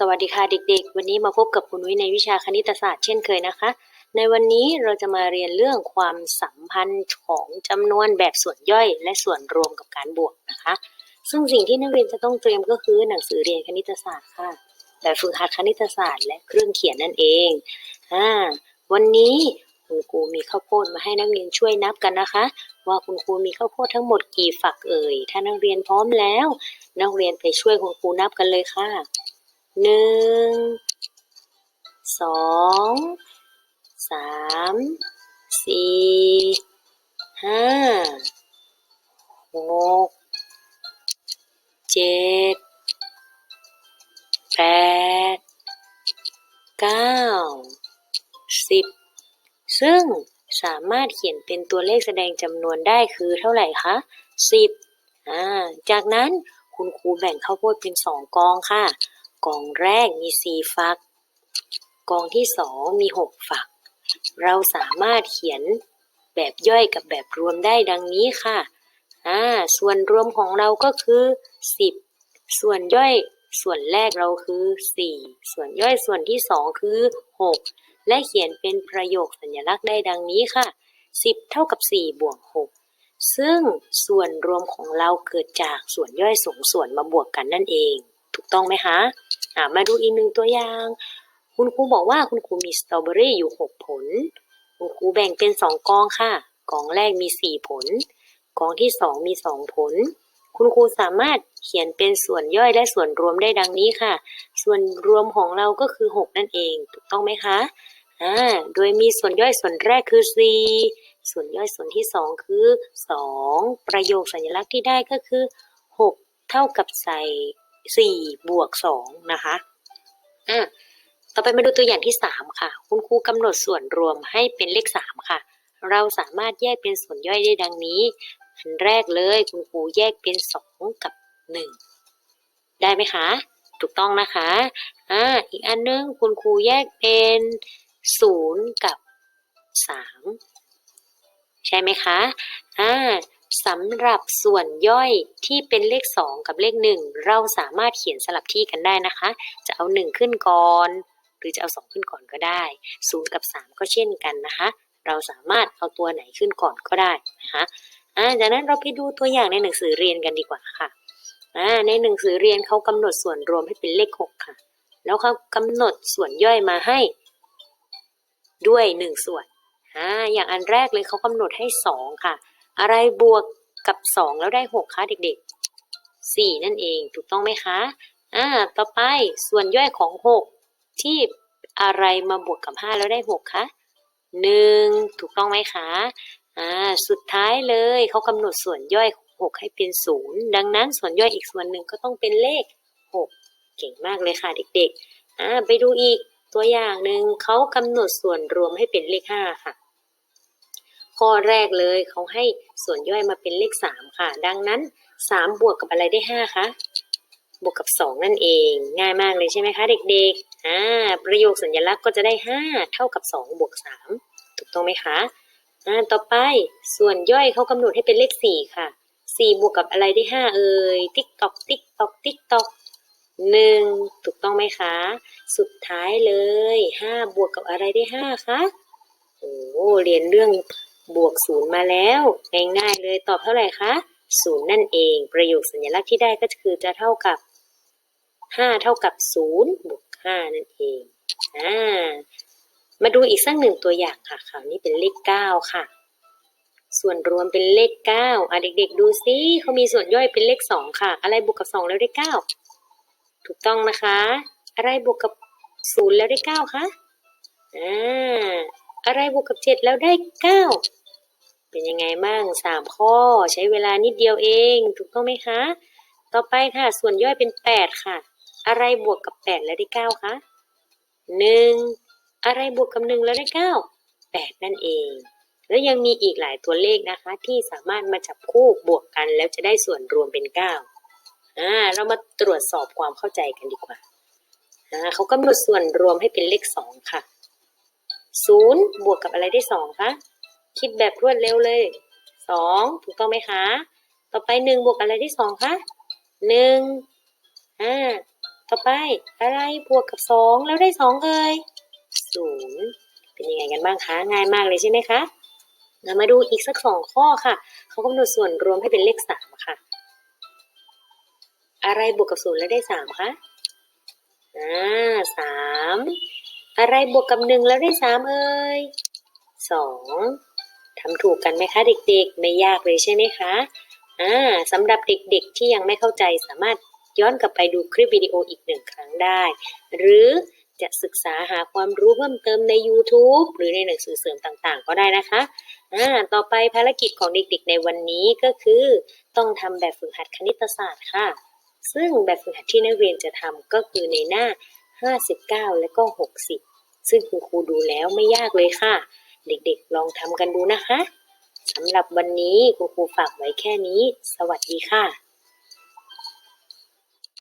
สวัสดีค่ะเด็กๆ วันนี้มาพบกับคุณนุ้ยในวิชาคณิตศาสตร์เช่นเคยนะคะ ในวันนี้เราจะมาเรียนเรื่องความสัมพันธ์ของจำนวนแบบส่วนย่อยและส่วนรวมกับการบวกนะคะ ซึ่งสิ่งที่นักเรียนจะต้องเตรียมก็คือหนังสือเรียนคณิตศาสตร์ค่ะแบบฝึกหัดคณิตศาสตร์ และเครื่องเขียนนั่นเองอ่าวันนี้คุณครูมีข้าวโพดมาให้นักเรียนช่วยนับกันนะคะ ว่าคุณครูมีข้าวโพดทั้งหมดกี่ฝักเอ่ยถ้านักเรียนพร้อมแล้ว นักเรียนไปช่วยคุณครูนับกันเลยค่ะ หนึ่งสองสามสี่ห้าหกเจ็ดแปดเก้าสิบซึ่งสามารถเขียนเป็นตัวเลขแสดงจำนวนได้คือเท่าไหร่คะสิบอ่าจากนั้นคุณครูแบ่งข้าวโพดเป็นสองกองค่ะ กองแรกมีสี่ฝัก กองที่สองมีหกฝัก เราสามารถเขียนแบบย่อยกับแบบรวมได้ดังนี้ค่ะอ่าส่วนรวมของเราก็คือสิบส่วนย่อยส่วนแรกเราคือสี่ส่วนย่อยส่วนที่สองคือหกและเขียนเป็นประโยคสัญลักษณ์ได้ดังนี้ค่ะสิบเท่ากับสี่บวกหกซึ่งส่วนรวมของเราเกิดจากส่วนย่อยสองส่วนมาบวกกันนั่นเอง ถูกต้องไหมคะ อ่ามาดูอีกหนึ่งตัวอย่าง คุณครูบอกว่าคุณครูมีสตรอเบอรี่อยู่หกผล คุณครูแบ่งเป็นสองกองค่ะ กองแรกมีสี่ผล กองที่สองมีสองผล คุณครูสามารถเขียนเป็นส่วนย่อยและส่วนรวมได้ดังนี้ค่ะ ส่วนรวมของเราก็คือหกนั่นเอง ถูกต้องไหมคะอ่าโดยมีส่วนย่อยส่วนแรกคือสี่ส่วนย่อยส่วนที่สองคือสองประโยคสัญลักษณ์ที่ได้ก็คือหกเท่ากับใส่ สี่บวกสองนะคะอะต่อไปมาดูตัวอย่างที่สามค่ะ คุณครูกำหนดส่วนรวมให้เป็นเลขสามค่ะ เราสามารถแยกเป็นส่วนย่อยได้ดังนี้ อันแรกเลยคุณครูแยกเป็นสองกับหนึ่งได้ไหมคะ ถูกต้องนะคะอ่าอีกอันนึงคุณครูแยกเป็นศูนย์กับสามใช่ไหมคะอ่า สำหรับส่วนย่อยที่เป็นเลขสองกับเลขหนึ่งเราสามารถเขียนสลับที่กันได้นะคะ จะเอาหนึ่งขึ้นก่อน หรือจะเอาสองขึ้นก่อนก็ได้ศูนย์กับสามก็เช่นกันนะคะ เราสามารถเอาตัวไหนขึ้นก่อนก็ได้นะคะอ่าจากนั้นเราไปดูตัวอย่างในหนังสือเรียนกันดีกว่าค่ะอ่าในหนังสือเรียนเขากำหนดส่วนรวมให้เป็นเลขหกค่ะ แล้วเขากำหนดส่วนย่อยมาให้ ด้วยหนึ่งส่วนอ่าอย่างอันแรกเลยเขากำหนดให้สองค่ะ อะไรบวกกับสองแล้วได้หกคะเด็กๆสี่นั่นเองถูกต้องไหมคะ อ่า ต่อไปส่วนย่อยของหกที่อะไรมาบวกกับห้าแล้วได้หกคะหนึ่งถูกต้องไหมคะ อ่า สุดท้ายเลยเขากำหนดส่วนย่อยของหกให้เป็นศูนย์ดังนั้นส่วนย่อยอีกส่วนหนึ่งก็ต้องเป็นเลขหกเก่งมากเลยค่ะเด็กๆ อ่า ไปดูอีกตัวอย่างหนึ่งเขากำหนดส่วนรวมให้เป็นเลขห้าค่ะ ข้อแรกเลยเขาให้ส่วนย่อยมาเป็นเลขสามค่ะ ดังนั้นสามบวกกับอะไรได้ห้าคะ บวกกับสองนั่นเอง ง่ายมากเลยใช่ไหมคะ เด็กๆอ่าประโยคสัญลักษณ์ก็จะได้ห้าเท่ากับสองบวกสามถูกต้องไหมคะอ่าต่อไปส่วนย่อยเขากำหนดให้เป็นเลขสี่ค่ะสี่บวกกับอะไรได้ห้าเอ่ยติ๊กตอกติ๊กตอกติ๊กตอกหนึ่งถูกต้องไหมคะ สุดท้ายเลยห้าบวกกับอะไรได้ห้าคะโอ้เรียนเรื่อง บวกศูนย์มาแล้ว ง่ายๆเลยตอบเท่าไหร่คะศูนย์นั่นเอง ประโยคสัญลักษณ์ที่ได้ก็คือจะเท่ากับห้าเท่ากับศูนย์บวกห้านั่นเองอ่ามาดูอีกสักหนึ่งตัวอย่างค่ะคราวนี้เป็นเลขเก้าค่ะ ส่วนรวมเป็นเลขเก้าอะเด็กๆ ดูซิเขามีส่วนย่อยเป็นเลขสองค่ะ อะไรบวกกับสองแล้วได้เก้าถูกต้องนะคะ อะไรบวกกับศูนย์แล้วได้เก้าคะอ่าอะไรบวกกับเจ็ดแล้วได้เก้า เป็นยังไงบ้างสามข้อ ใช้เวลานิดเดียวเอง ถูกต้องไหมคะ ต่อไปค่ะ ส่วนย่อยเป็นแปดค่ะ อะไรบวกกับแปดแล้วได้เก้าคะหนึ่งอะไรบวกกับหนึ่งแล้วได้เก้าแปดนั่นเอง แล้วยังมีอีกหลายตัวเลขนะคะ ที่สามารถมาจับคู่บวกกันแล้วจะได้ส่วนรวมเป็นเก้าอ่าเรามาตรวจสอบความเข้าใจกันดีกว่าอ่าเขากำหนดส่วนรวมให้เป็นเลขสองค่ะศูนย์บวกกับอะไรได้สองคะ คิดแบบรวดเร็วเลยสองถูกต้องไหมคะ ต่อไปหนึ่งบวกอะไรได้สองคะหนึ่งอ่าต่อไปอะไรบวกกับสองแล้วได้สองเอ่ยศูนย์เป็นยังไงกันบ้างคะ ง่ายมากเลยใช่ไหมคะเรามาดูอีกสักสองข้อค่ะ เขากำหนดส่วนรวมให้เป็นเลขสามค่ะ อะไรบวกกับศูนย์แล้วได้สามคะอ่าสามอะไรบวกกับหนึ่งแล้วได้สามเอ่ยสอง ทำถูกกันไหมคะเด็กๆ ไม่ยากเลยใช่ไหมคะอ่าสำหรับเด็กๆที่ยังไม่เข้าใจสามารถย้อนกลับไปดูคลิปวิดีโออีกหนึ่งครั้งได้ หรือจะศึกษาหาความรู้เพิ่มเติมใน YouTube หรือในหนังสือเสริมต่างๆ ก็ได้นะคะอ่าต่อไปภารกิจของเด็กๆ ในวันนี้ก็คือ ต้องทำแบบฝึกหัดคณิตศาสตร์ค่ะ ซึ่งแบบฝึกหัดที่นักเรียนจะทำก็คือในหน้า 59 และก็ 60 ซึ่งคุณครูดูแล้วไม่ยากเลยค่ะ เด็กๆ ลองทำกันดูนะคะสำหรับวันนี้ครูครูฝากไว้แค่นี้ สวัสดีค่ะ